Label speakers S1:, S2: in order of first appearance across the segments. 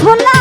S1: সোনা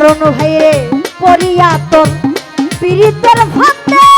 S1: হারণ হয়ে পরিয়াতন তোর পীড়িতের ভাতে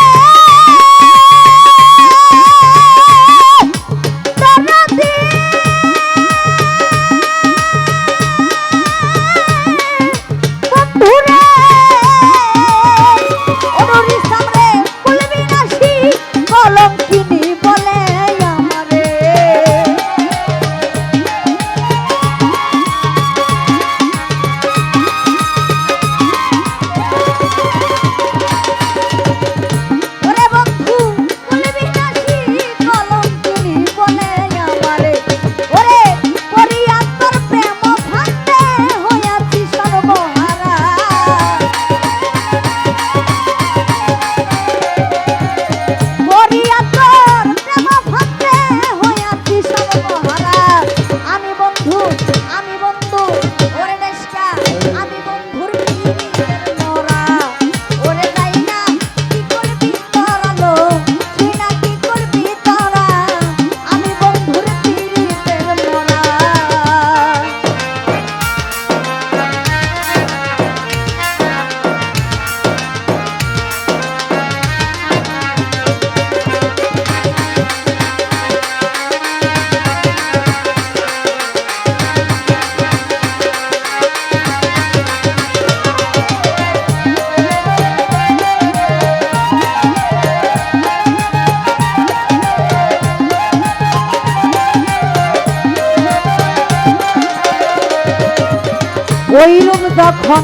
S1: ওই রূপ যখন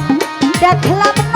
S1: দেখলাম